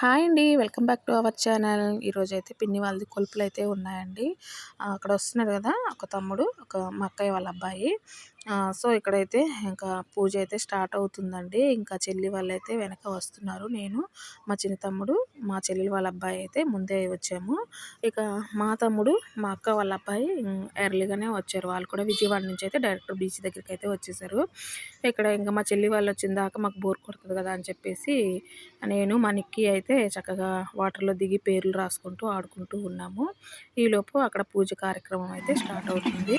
Hi అండి. Welcome back to our channel. ఈరోజు అయితే పిన్ని వాళ్ళది కొలుపులు అయితే ఉన్నాయండి అక్కడ వస్తున్నారు కదా ఒక తమ్ముడు ఒక మా అక్కయ్య వాళ్ళ అబ్బాయి. సో ఇక్కడైతే ఇంకా పూజ అయితే స్టార్ట్ అవుతుందండి. ఇంకా చెల్లి వాళ్ళు అయితే వెనక వస్తున్నారు. నేను మా చిన్న తమ్ముడు మా చెల్లి వాళ్ళ అబ్బాయి అయితే ముందే వచ్చాము. ఇక మా తమ్ముడు మా అక్క వాళ్ళ అబ్బాయి ఎర్లీగానే వచ్చారు. వాళ్ళు కూడా విజయవాడ నుంచి అయితే డైరెక్ట్ బీచ్ దగ్గరికి అయితే వచ్చేసారు. ఇక్కడ ఇంకా మా చెల్లి వాళ్ళు వచ్చిన దాకా మాకు బోర్ కొడుతుంది కదా అని చెప్పేసి నేను మా నిక్కి అయితే చక్కగా వాటర్లో దిగి పేర్లు రాసుకుంటూ ఆడుకుంటూ ఉన్నాము. ఈలోపు అక్కడ పూజ కార్యక్రమం అయితే స్టార్ట్ అవుతుంది.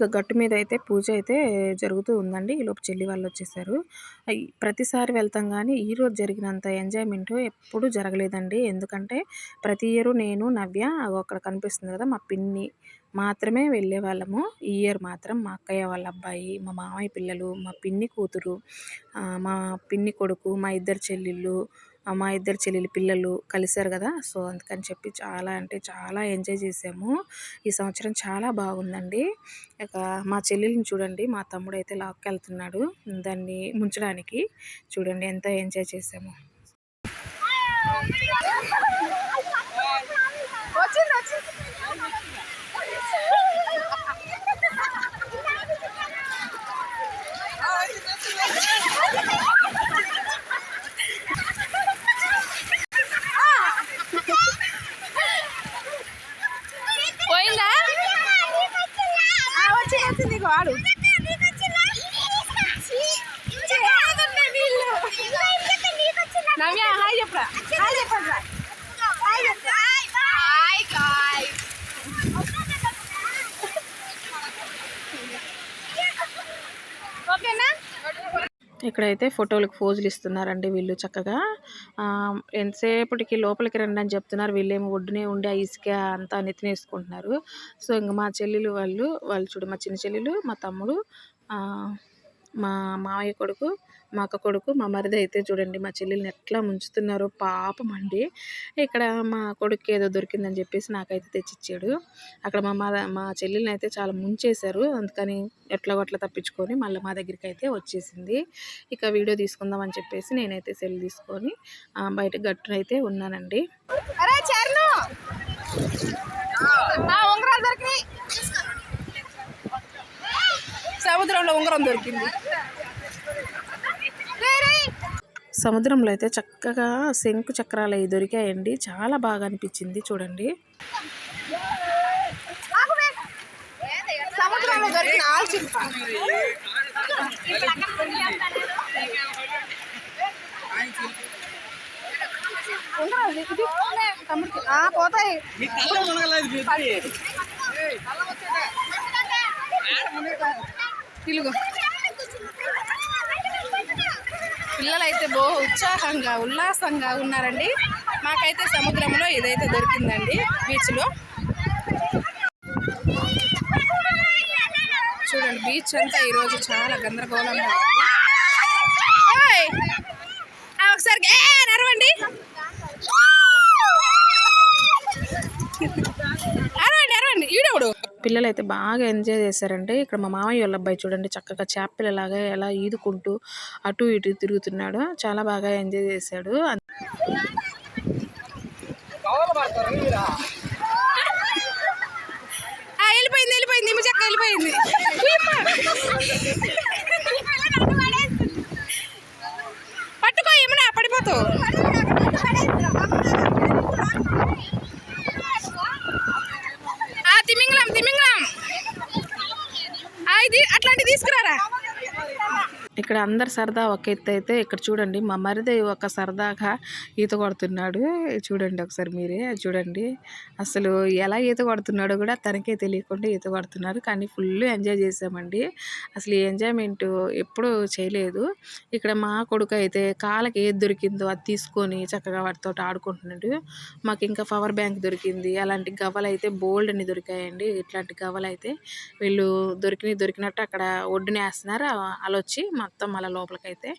ఇక గట్టు మీద అయితే పూజ అయితే జరుగుతూ ఉందండి. ఈలోపు చెల్లి వాళ్ళు వచ్చేసారు. ప్రతిసారి వెళ్తాం కానీ ఈరోజు జరిగినంత ఎంజాయ్మెంట్ ఎప్పుడు జరగలేదండి. ఎందుకంటే ప్రతి ఇయరు నేను నవ్య అక్కడ కనిపిస్తుంది కదా మా పిన్ని మాత్రమే వెళ్ళే వాళ్ళము ఈ ఇయర్ మాత్రం మా అక్కయ్య వాళ్ళ అబ్బాయి మా మామయ్య పిల్లలు మా పిన్ని కూతురు మా పిన్ని కొడుకు మా ఇద్దరు చెల్లెళ్ళు మా ఇద్దరు చెల్లెలు పిల్లలు కలిశారు కదా. సో అందుకని చెప్పి చాలా అంటే చాలా ఎంజాయ్ చేసాము ఈ సంవత్సరం చాలా బాగుందండి. ఇక మా చెల్లెల్ని చూడండి మా తమ్ముడు అయితే లాక్కెళ్తున్నాడు దాన్ని ముంచడానికి. చూడండి ఎంత ఎంజాయ్ చేసాము వచ్చింది వచ్చింది. వాడు నవ్య హాయ్ చెప్పరా హాయ్ చెప్పండి హాయ్ ఇక్కడైతే ఫోటోలకు ఫోజులు ఇస్తున్నారండి వీళ్ళు చక్కగా. ఎంతసేపటికి లోపలికి రండి అని చెప్తున్నారు. వీళ్ళేమో ఒడ్డునే ఉండి ఆ ఇసుక అంతా నెత్తినేసుకుంటున్నారు. సో ఇంక మా చెల్లెలు వాళ్ళు వాళ్ళు చూడు మా చిన్న చెల్లెలు మా తమ్ముడు మా మావయ్య కొడుకు మా అక్క కొడుకు మా మరిది అయితే చూడండి మా చెల్లెల్ని ఎట్లా ముంచుతున్నారో పాపం అండి ఇక్కడ మా కొడుకు ఏదో దొరికిందని చెప్పేసి నాకైతే తెచ్చిచ్చాడు. అక్కడ మా మా చెల్లెల్ని అయితే చాలా ముంచేశారు. అందుకని ఎట్లా అట్లా తప్పించుకొని మళ్ళీ మా దగ్గరికి అయితే వచ్చేసింది. ఇక వీడియో తీసుకుందాం అని చెప్పేసి నేనైతే సెల్ తీసుకొని బయట గట్టునైతే అయితే ఉన్నానండి. సముద్రంలో ఉంగరం దొరికింది. సముద్రంలో అయితే చక్కగా శంకు చక్రాలు అవి దొరికాయండి. చాలా బాగా అనిపించింది చూడండి. పోతాయి. పిలుగు పిల్లలైతే బో ఉత్సాహంగా ఉల్లాసంగా ఉన్నారండి. మాకైతే సముద్రంలో ఇదైతే దొరికిందండి బీచ్లో. చూడండి బీచ్ అంతా ఈరోజు చాలా గందరగోళంగా ఒకసారి నడవండి. అరవండి అరవండి ఈడవుడు? పిల్లలు అయితే బాగా ఎంజాయ్ చేశారండి ఇక్కడ మా మామయ్య వాళ్ళ అబ్బాయి చూడండి చక్కగా చేపలలాగా ఎలా ఈదుకుంటూ అటు ఇటు తిరుగుతున్నాడు. చాలా బాగా ఎంజాయ్ చేశాడు. వెళ్ళిపోయింది వెళ్ళిపోయింది. చక్క వెళ్ళిపోయింది. అందరు సరదా ఒక ఎత్తు అయితే ఇక్కడ చూడండి. మా మరిది ఒక సరదాగా ఈత కొడుతున్నాడు. చూడండి ఒకసారి మీరే చూడండి. అసలు ఎలా ఈత కొడుతున్నాడో కూడా తనకే తెలియకుండా ఈత కొడుతున్నారు కానీ ఫుల్ ఎంజాయ్ చేసామండి అసలు ఈ ఎంజాయ్మెంట్ ఎప్పుడూ చేయలేదు. ఇక్కడ మా కొడుకు అయితే కాళ్ళకి ఏది దొరికిందో అది తీసుకొని చక్కగా వాటితో ఆడుకుంటున్నాడు. మాకు ఇంకా పవర్ బ్యాంక్ దొరికింది. అలాంటి గవ్వలు అయితే బోల్డ్ అని దొరికాయండి. ఇట్లాంటి గవ్వలు అయితే వీళ్ళు దొరికినవి దొరికినట్టు అక్కడ ఒడ్డున వేస్తున్నారు. అలా వచ్చి మొత్తం మళ్ళీ లోపలికైతే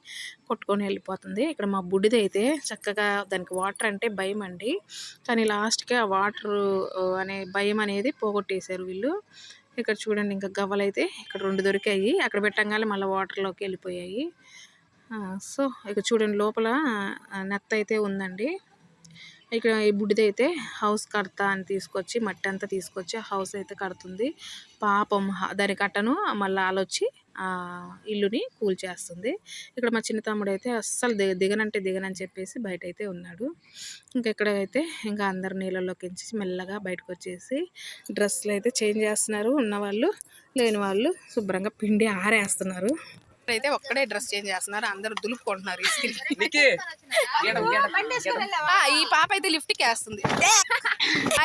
కొట్టుకొని వెళ్ళిపోతుంది. ఇక్కడ మా బుడ్డిది అయితే చక్కగా దానికి వాటర్ అంటే భయం అండి. కానీ లాస్ట్కి ఆ వాటర్ అనే భయం అనేది పోగొట్టేశారు వీళ్ళు. ఇక్కడ చూడండి ఇంకా గవ్వలు అయితే ఇక్కడ రెండు దొరికాయి. అక్కడ పెట్టంగానే మళ్ళీ వాటర్లోకి వెళ్ళిపోయాయి. సో ఇక్కడ చూడండి లోపల నెత్త అయితే ఉందండి. ఇక్కడ ఈ బుడ్డిది అయితే హౌస్ కడతా అని తీసుకొచ్చి మట్టి అంతా తీసుకొచ్చి హౌస్ అయితే కడుతుంది. పాపం దాని కట్టను మళ్ళీ ఆలొచ్చి ఇల్లుని కూల్చేస్తుంది ఇక్కడ మా చిన్న తమ్ముడు అయితే అస్సలు దిగ దిగనంటే దిగనని చెప్పేసి బయట అయితే ఉన్నాడు. ఇంకా ఇక్కడైతే ఇంకా అందరు నీళ్ళలోకి మెల్లగా బయటకు వచ్చేసి డ్రెస్సులు అయితే చేంజ్ చేస్తున్నారు. ఉన్నవాళ్ళు లేని వాళ్ళు శుభ్రంగా పిండి ఆరేస్తున్నారు. అయితే ఒక్కడే డ్రెస్ చేంజ్ చేస్తున్నారు. అందరూ దులుపుకుంటున్నారు ఈ పాప అయితే లిఫ్ట్కి వేస్తుంది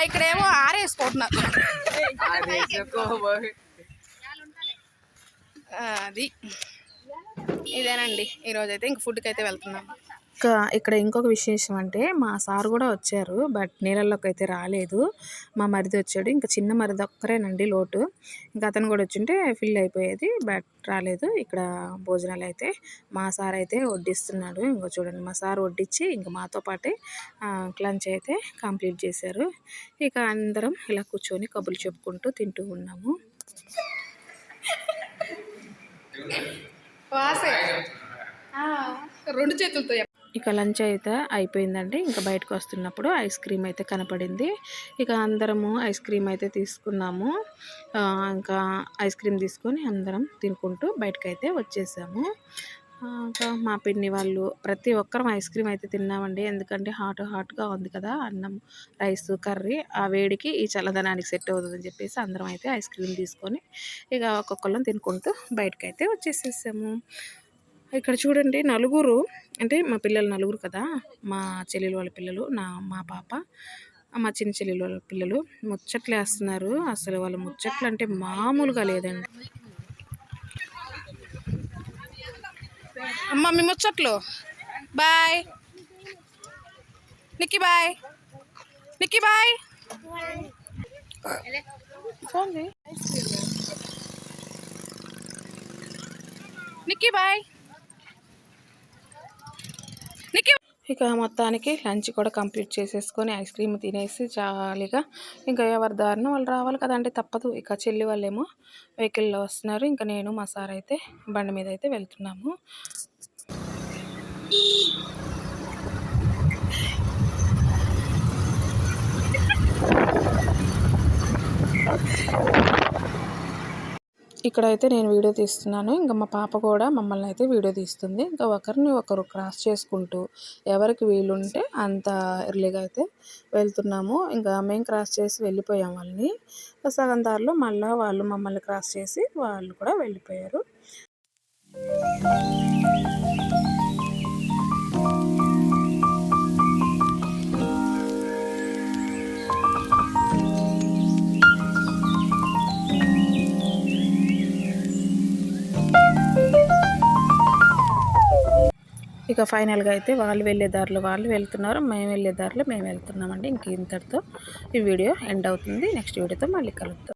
ఇక్కడేమో ఆరేసుకుంటున్నారు. అది. ఇదేనండి. ఈరోజు అయితే ఇంక ఫుడ్కి అయితే వెళ్తున్నాం. ఇంకా ఇక్కడ ఇంకొక విశేషం అంటే మా సార్ కూడా వచ్చారు బట్ నీళ్ళల్లోకి అయితే రాలేదు. మా మరిది వచ్చాడు. ఇంకా చిన్న మరిది ఒక్కరేనండి లోటు. ఇంకా అతను కూడా వచ్చింటే ఫిల్ అయిపోయేది బట్ రాలేదు. ఇక్కడ భోజనాలు అయితే మా సార్ అయితే వడ్డిస్తున్నాడు. ఇంకో చూడండి మా సార్ వడ్డించి ఇంకా మాతో పాటే లంచ్ అయితే కంప్లీట్ చేశారు. ఇక అందరం ఇలా కూర్చొని కబుర్లు చెప్పుకుంటూ తింటూ ఉన్నాము. రెండు చేతులతో ఇక లంచ్ అయితే అయిపోయిందండి. ఇంకా బయటకు వస్తున్నప్పుడు ఐస్ క్రీమ్ అయితే కనపడింది. ఇక అందరము ఐస్ క్రీమ్ అయితే తీసుకున్నాము. ఇంకా ఐస్ క్రీమ్ తీసుకొని అందరం తినుకుంటూ బయటకైతే వచ్చేసాము. ఇంకా మా పిన్ని వాళ్ళు ప్రతి ఒక్కరం ఐస్ క్రీమ్ అయితే తిన్నామండి. ఎందుకంటే హాట్ హాట్గా ఉంది కదా అన్నం రైస్ కర్రీ. ఆ వేడికి ఈ చల్లదనానికి సెట్ అవుతుందని చెప్పేసి అందరం అయితే ఐస్ క్రీమ్ తీసుకొని ఇక ఒక్కొక్కళ్ళం తినుకుంటూ బయటకైతే వచ్చేసేసాము. ఇక్కడ చూడండి నలుగురు అంటే మా పిల్లలు నలుగురు కదా మా చెల్లెలు వాళ్ళ పిల్లలు నా మా పాప మా చిన్న చెల్లెలు వాళ్ళ పిల్లలు ముచ్చట్లు వేస్తున్నారు. అసలు వాళ్ళ ముచ్చట్లు అంటే మామూలుగా లేదండి. అమ్మ మీ ముచ్చట్లు. Bye. Nikki bye. Nikki bye. Nikki bye. ఇక మొత్తానికి లంచ్ కూడా కంప్లీట్ చేసేసుకొని ఐస్ క్రీమ్ తినేసి జాలీగా ఇంకా ఎవరి దారిన వాళ్ళు రావాలి కదండి తప్పదు. ఇక చెల్లి వాళ్ళేమో వెహికల్లో వస్తున్నారు. ఇంకా నేను మా సార్ అయితే బండి మీద అయితే వెళ్తున్నాము. ఇక్కడైతే నేను వీడియో తీస్తున్నాను. ఇంకా మా పాప కూడా మమ్మల్ని అయితే వీడియో తీస్తుంది. ఇంకా ఒకరిని ఒకరు క్రాస్ చేసుకుంటూ ఎవరికి వీలుంటే అంత ఎర్లీగా అయితే వెళ్తున్నాము. ఇంకా మేము క్రాస్ చేసి వెళ్ళిపోయాం వాళ్ళని. సగం దారిలో మళ్ళీ వాళ్ళు మమ్మల్ని క్రాస్ చేసి వాళ్ళు కూడా వెళ్ళిపోయారు. ఇక ఫైనల్గా అయితే వాళ్ళు వెళ్ళే దారిలో వాళ్ళు వెళ్తున్నారు. మేము వెళ్ళే దారిలో మేము వెళ్తున్నామండి. ఇంక ఇంతటితో ఈ వీడియో ఎండ్ అవుతుంది. నెక్స్ట్ వీడియోతో మళ్ళీ కలుద్దాం.